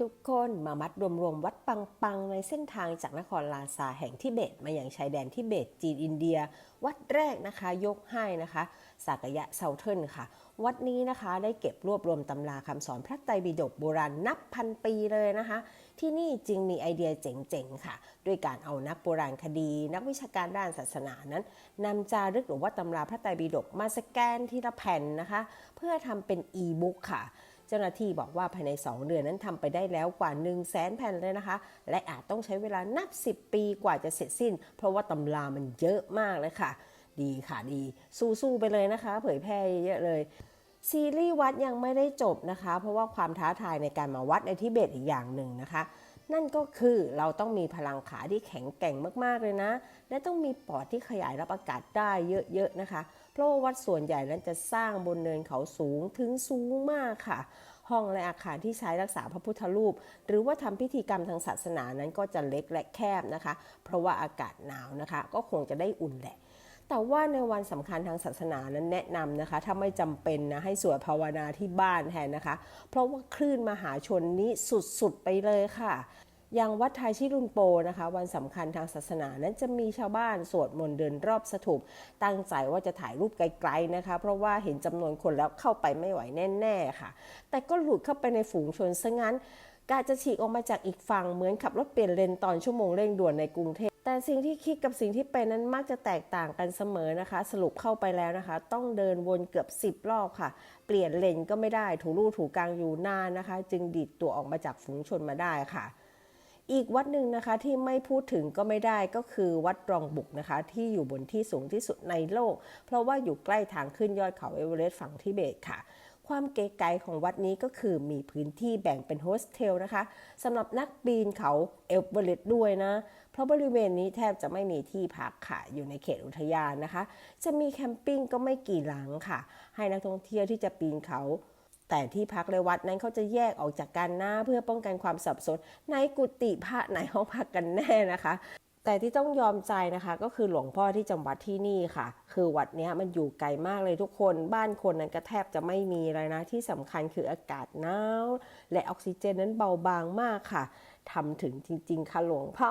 ทุกคนมามัดรวมๆวัดปังๆ ในเส้นทางจากนครลาซาแห่งทิเบต มาอย่างชายแดนทิเบตจีนอินเดีย วัดแรกนะคะยกให้นะคะ สากยะเซาเทิร์นค่ะ วัดนี้นะคะได้เก็บรวบรวมตำราคำสอนพระไตรปิฎกโบราณนับพันปีเลยนะคะ ที่นี่จึงมีไอเดียเจ๋งๆค่ะ ด้วยการเอานักโบราณคดี นักวิชาการด้านศาสนานั้นนำจารึกหรือว่าตำราพระไตรปิฎกมาสแกนทีละแผ่นนะคะ เพื่อทำเป็นอีบุ๊กค่ะ เจ้าหน้าที่บอกว่าภายใน 2 เดือนนั้นทำไปได้แล้วกว่า 1 0 0 0 0แสนแผ่นเลยนะคะ และอาจต้องใช้เวลานับ 10 ปีกว่าจะเสร็จสิ้น เพราะว่าตำรามันเยอะมากเลยค่ะ ดีค่ะดี สู้ๆไปเลยนะคะ เผยแพร่เยอะเลยซีรีส์วัดยังไม่ได้จบนะคะ เพราะว่าความท้าทายในการมาวัดในทิเบตอีกอย่างหนึ่งนะคะ นั่นก็คือเราต้องมีพลังขาที่แข็งแกร่งมากๆเลยนะ และต้องมีปอดที่ขยายรับอากาศได้เยอะๆนะคะ เพราะว่าวัดส่วนใหญ่นั้นจะสร้างบนเนินเขาสูงถึงสูงมากค่ะ ห้องและอาคารที่ใช้รักษาพระพุทธรูป หรือว่าทำพิธีกรรมทางศาสนานั้นก็จะเล็กและแคบนะคะ เพราะว่าอากาศหนาวนะคะ ก็คงจะได้อุ่นแหละ แต่ว่าในวันสำคัญทางศาสนานั้นแนะนำนะคะ ถ้าไม่จำเป็นนะให้สวดภาวนาที่บ้านแทนนะคะ เพราะว่าคลื่นมหาชนนี้สุดๆไปเลยค่ะอย่างวัดไทยชิรุนโปนะคะ วันสำคัญทางศาสนานั้นจะมีชาวบ้านสวดมนต์เดินรอบสถูปตั้งใจว่าจะถ่ายรูปไกลๆนะคะ เพราะว่าเห็นจำนวนคนแล้วเข้าไปไม่ไหวแน่ๆค่ะ แต่ก็หลุดเข้าไปในฝูงชนซะงั้น การจะฉีกออกมาจากอีกฝั่งเหมือนขับรถเปลี่ยนเลนตอนชั่วโมงเร่งด่วนในกรุงเทพ แต่สิ่งที่คิดกับสิ่งที่เป็นนั้นมักจะแตกต่างกันเสมอนะคะ สรุปเข้าไปแล้วนะคะ ต้องเดินวนเกือบ 10 รอบค่ะ เปลี่ยนเลนก็ไม่ได้ถูรูถูกลางอยู่นานนะคะ จึงดีดตัวออกมาจากฝูงชนมาได้ค่ะ อีกวัดหนึ่งนะคะที่ไม่พูดถึงก็ไม่ได้ก็คือวัดรองบุกนะคะ ที่อยู่บนที่สูงที่สุดในโลก เพราะว่าอยู่ใกล้ทางขึ้นยอดเขาเอเวอเรสต์ฝั่งทิเบตค่ะ ความเก๋ไก๋ของวัดนี้ก็คือมีพื้นที่แบ่งเป็นโฮสเทลนะคะสำหรับนักปีนเขาเอลเวอเรสต์ด้วยนะ เพราะบริเวณนี้แทบจะไม่มีที่พักค่ะอยู่ในเขตอุทยานนะคะ จะมีแคมปิ้งก็ไม่กี่หลังค่ะ ให้นักท่องเที่ยวที่จะปีนเขาแต่ที่พักในวัดนั้นเขาจะแยกออกจากกันหน้าเพื่อป้องกันความสับสนในกุฏิพระในห้องพักกันแน่นะคะ แต่ที่ต้องยอมใจนะคะก็คือหลวงพ่อที่จำวัดที่นี่ค่ะ คือวัดเนี้ยมันอยู่ไกลมากเลยทุกคนบ้านคนนั้นก็แทบจะไม่มีเลยนะ ที่สำคัญคืออากาศหนาวและออกซิเจนนั้นเบาบางมากค่ะทำถึงจริง ๆ ค่ะหลวงพ่อ